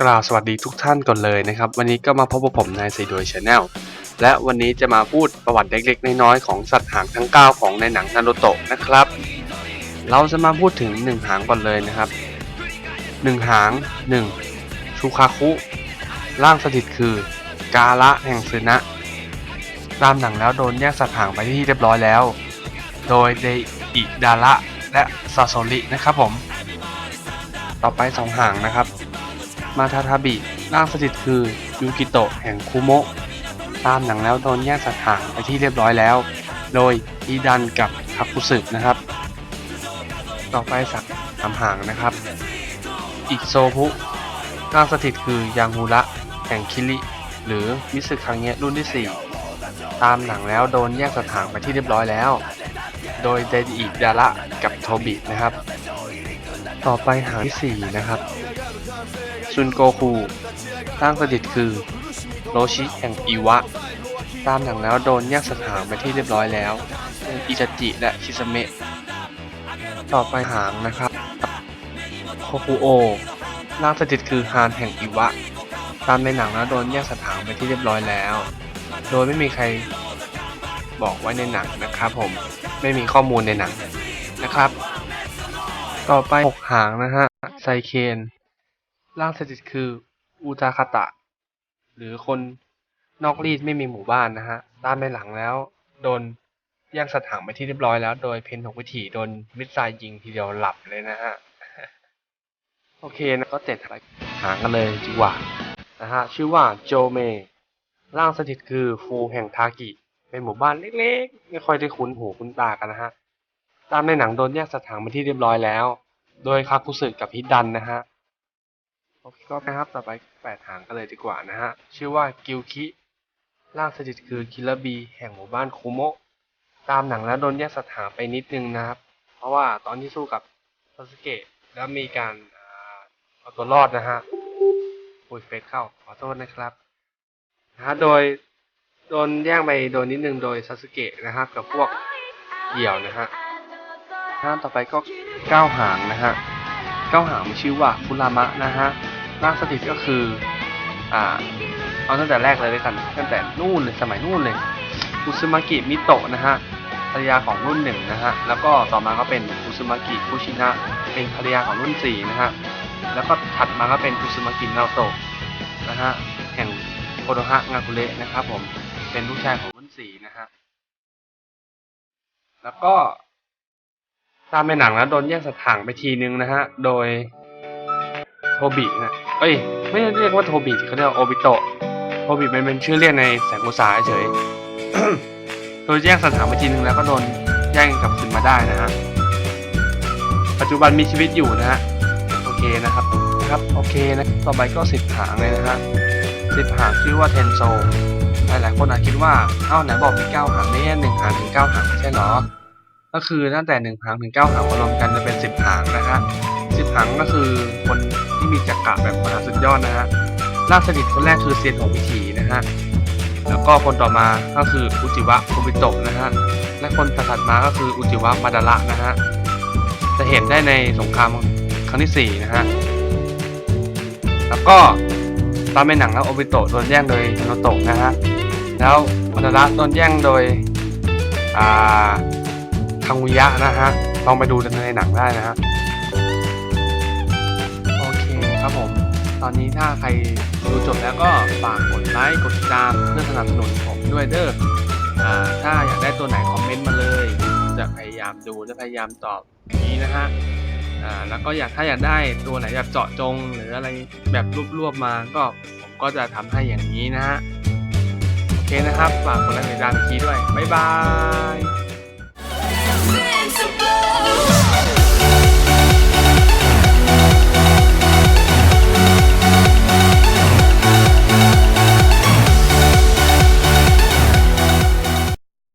กราบสวัสดีทุกท่านก่อนเลยนะครับ วันนี้ก็มาพบกับผมนายสีดวยชาแนลและวันนี้จะมาพูดประวัติเล็กๆ น้อยๆ ของสัตว์หางทั้ง 9 ของในหนังนารูโตะนะครับ เราจะมาพูดถึง 1 หางก่อนเลยนะครับ 1 หาง 1. ชูคาคุ ร่างสถิตคือ กาละแห่งซึนะ ตามหนังแล้วโดนแยกสัตว์หางไปที่เรียบร้อยแล้ว โดยเดอิดาระและซาโซรินะครับผม ต่อไป 2 หางนะครับ มาทาทาบิร่างสถิตคือยูกิโตะแห่งคุโมะตามหนังแล้วโดนแยกสัตหางไปที่เรียบร้อยแล้ว โดยอีดันกับคาคุสึนะครับ ต่อไปสักสามหางนะครับ อิโซพุร่างสถิตคือยังฮูระแห่งคิริหรือมิสึคังเงะรุ่นที่ 4 ตามหนังแล้วโดนแยกสัตหางไปที่เรียบร้อยแล้ว โดยเดอิดาระกับโทบินะครับ ต่อไปหางที่ 4 นะครับ ซุนโกคูร่างสถิตคือ โรชิแห่งอิวะ ตามหนังแล้วโดนแยกสถานไปที่เรียบร้อยแล้วเป็นอิจจิและคิสเมะต่อไปหางนะครับ โคคุโอร่างสถิตคือฮานแห่งอิวะ ตามในหนังแล้วโดนแยกสถานไปที่เรียบร้อยแล้ว โดยไม่มีใครบอกไว้ในหนังนะครับผม ไม่มีข้อมูลในหนังนะครับ ต่อไปหกหางนะฮะ ไซเคนร่างสถิตคืออูจาคาตะ หรือคนนอกรีดไม่มีหมู่บ้านนะฮะตามในหลังแล้ว โดนย่างสถานไปที่เรียบร้อยแล้ว โดยเพนหกวิถีโดนมิสไซยิงทีเดียวหลับเลยนะฮะ โอเคนะก็เจ็ดหางกันเลยดีว่านะฮะ ชื่อว่าโจเมร่างสถิตคือฟูแห่งทากิ เป็นหมู่บ้านเล็กๆ ไม่ค่อยได้คุ้นหูคุ้นตากันนะฮะ ตามในหนังโดนแยกสถานไปที่เรียบร้อยแล้ว โดยคาคุสึกับฮิดดันนะฮะโอเคก็นะครับต่อไปแปดหางกันเลยดีกว่านะฮะ ชื่อว่ากิวคิร่างสถิตคือคิลบีแห่งหมู่บ้านคุโมะตามหนังแล้วโดนแยกสถานไปนิดนึงนะครับ เพราะว่าตอนที่สู้กับซาสึเกะแล้วมีการเอาตัวรอดนะฮะปุยเฟสเข้าขอโทษนะครับนะฮะโดยโดนแย่งไปโดนนิดนึงโดยซาสึเกะนะครับกับพวกเหี่ยวนะฮะ ห้าต่อไปก็เก้าหางนะฮะเก้าหางมีชื่อว่าฟุรามะนะฮะร่างสถิตก็คืออ่าเอาตั้งแต่แรกเลยด้วยกันตั้งแต่นู่นเลยสมัยนู่นเลยอุซึมากิมิโตะนะฮะภรรยาของรุ่นหนึ่งนะฮะแล้วก็ต่อมาก็เป็นอุซึมากิคุชินะเป็นภรรยาของรุ่นสี่นะฮะแล้วก็ถัดมาก็เป็นอุซึมากินาโตะนะฮะแห่งโคโดฮะงาคุเระนะครับผมเป็นลูกชายของรุ่นสี่นะฮะแล้วก็ ตามในหนังแล้วโดนแยกสถานไปทีนึงนะฮะ โดยโทบินะ เอ้ย ไม่ได้เรียกว่าโทบิเขาเรียกโอบิโตะ โทบิมันเป็นชื่อเรียกในแสงอุตสาหเฉย โดยแยกสถานไปทีนึงแล้วก็โดนแย่งกลับคืนมาได้นะฮะ ปัจจุบันมีชีวิตอยู่นะฮะ โอเคนะครับนะครับ โอเคนะ ต่อไปก็สิบหางเลยนะฮะสิบหางชื่อว่าเทนโซหลายๆคนอาจคิดว่า เอ้าไหนบอกมีเก้าหางไม่ใช่หนึ่งหางถึงเก้าหางใช่เหรอ ก็คือตั้งแต่หนึ่งหางถึงเก้าหางมารวมกันจะเป็นสิบหางนะฮะสิบหางก็คือคนที่มีจักระแบบมหาสุดยอดนะฮะล่าสนิทคนแรกคือเซียนของวิถีนะฮะแล้วก็คนต่อมาก็คืออุจิวะคุบิโตะนะฮะและคนถัดมาก็คืออุจิวะมาดาระนะฮะจะเห็นได้ในสงครามครั้งที่สี่นะฮะแล้วก็ตามในหนังแล้วโอบิโตะโดนแย่งโดยโนโตะนะฮะแล้วมาดาระโดนแย่งโดยอ่า คังวุยะนะฮะลองไปดูในหนังได้นะฮะโอเคครับผม ตอนนี้ถ้าใครดูจบแล้วก็ฝากกดไลค์กดติดตามเพื่อสนับสนุนผมด้วยเด้ออถ้าอยากได้ตัวไหนคอมเมนต์มาเลย จะพยายามดูจะพยายามตอบนี้นะฮะแล้วก็อยากถ้าอยากได้ตัวไหนแบบเจาะจง หรืออะไรแบบรวบๆมาก็ผมก็จะทำให้อย่างนี้นะฮะโอเคนะครับ ฝากกดไลค์กดติดตามอีกทีด้วย บ๊ายบาย invincible.